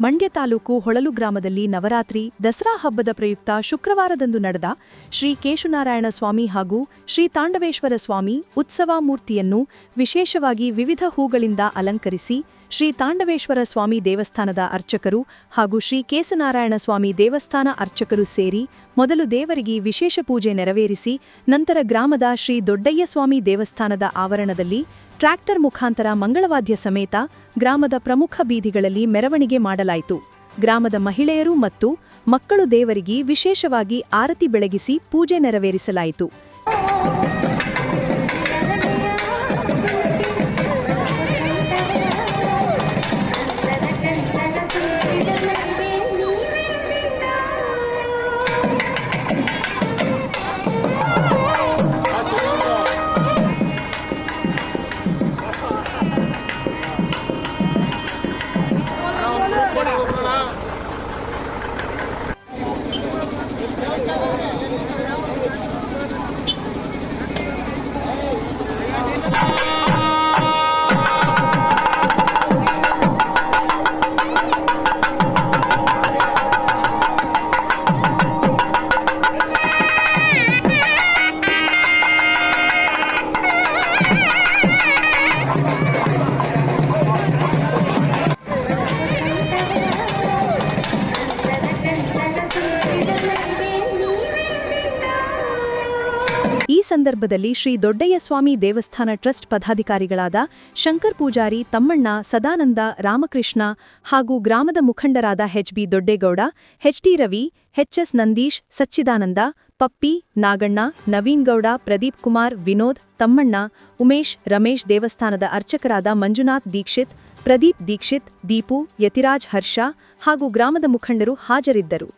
ಮಂಡ್ಯ ತಾಲೂಕು ಹೊಳಲು ಗ್ರಾಮದಲ್ಲಿ ನವರಾತ್ರಿ, ದಸರಾ ಹಬ್ಬದ ಪ್ರಯುಕ್ತ ಶುಕ್ರವಾರದಂದು ನಡೆದ ಶ್ರೀ ಕೇಶುನಾರಾಯಣ ಸ್ವಾಮಿ ಹಾಗೂ ಶ್ರೀ ತಾಂಡವೇಶ್ವರ ಸ್ವಾಮಿ ಉತ್ಸವ ಮೂರ್ತಿಯನ್ನು ವಿಶೇಷವಾಗಿ ವಿವಿಧ ಹೂಗಳಿಂದ ಅಲಂಕರಿಸಿ ಶ್ರೀ ತಾಂಡವೇಶ್ವರ ಸ್ವಾಮಿ ದೇವಸ್ಥಾನದ ಅರ್ಚಕರು ಹಾಗೂ ಶ್ರೀ ಕೇಸುನಾರಾಯಣ ಸ್ವಾಮಿ ದೇವಸ್ಥಾನ ಅರ್ಚಕರು ಸೇರಿ ಮೊದಲು ದೇವರಿಗೆ ವಿಶೇಷ ಪೂಜೆ ನೆರವೇರಿಸಿ, ನಂತರ ಗ್ರಾಮದ ಶ್ರೀ ದೊಡ್ಡಯ್ಯ ಸ್ವಾಮಿ ದೇವಸ್ಥಾನದ ಆವರಣದಲ್ಲಿ ಟ್ರ್ಯಾಕ್ಟರ್ ಮುಖಾಂತರ ಮಂಗಳವಾದ್ಯ ಸಮೇತ ಗ್ರಾಮದ ಪ್ರಮುಖ ಬೀದಿಗಳಲ್ಲಿ ಮೆರವಣಿಗೆ ಮಾಡಲಾಯಿತು. ಗ್ರಾಮದ ಮಹಿಳೆಯರು ಮತ್ತು ಮಕ್ಕಳು ದೇವರಿಗೆ ವಿಶೇಷವಾಗಿ ಆರತಿ ಬೆಳಗಿಸಿ ಪೂಜೆ ನೆರವೇರಿಸಲಾಯಿತು. ಈ ಸಂದರ್ಭದಲ್ಲಿ ಶ್ರೀ ದೊಡ್ಡಯ್ಯ ಸ್ವಾಮಿ ದೇವಸ್ಥಾನ ಟ್ರಸ್ಟ್ ಪದಾಧಿಕಾರಿಗಳಾದ ಶಂಕರ್ ಪೂಜಾರಿ, ತಮ್ಮಣ್ಣ ಸದಾನಂದ, ರಾಮಕೃಷ್ಣ ಹಾಗೂ ಗ್ರಾಮದ ಮುಖಂಡರಾದ H B Doddegowda H D Ravi H S Nandish, Sachidananda, Pappi, Naganna, Naveen Gowda, Pradeep Kumar, Vinod, Thammanna, Umesh, Ramesh ದೇವಸ್ಥಾನದ ಅರ್ಚಕರಾದ ಮಂಜುನಾಥ್ ದೀಕ್ಷಿತ್, ಪ್ರದೀಪ್ ದೀಕ್ಷಿತ್, ದೀಪು, ಯತಿರಾಜ್ ಹರ್ಷ ಹಾಗೂ ಗ್ರಾಮದ ಮುಖಂಡರು ಹಾಜರಿದ್ದರು.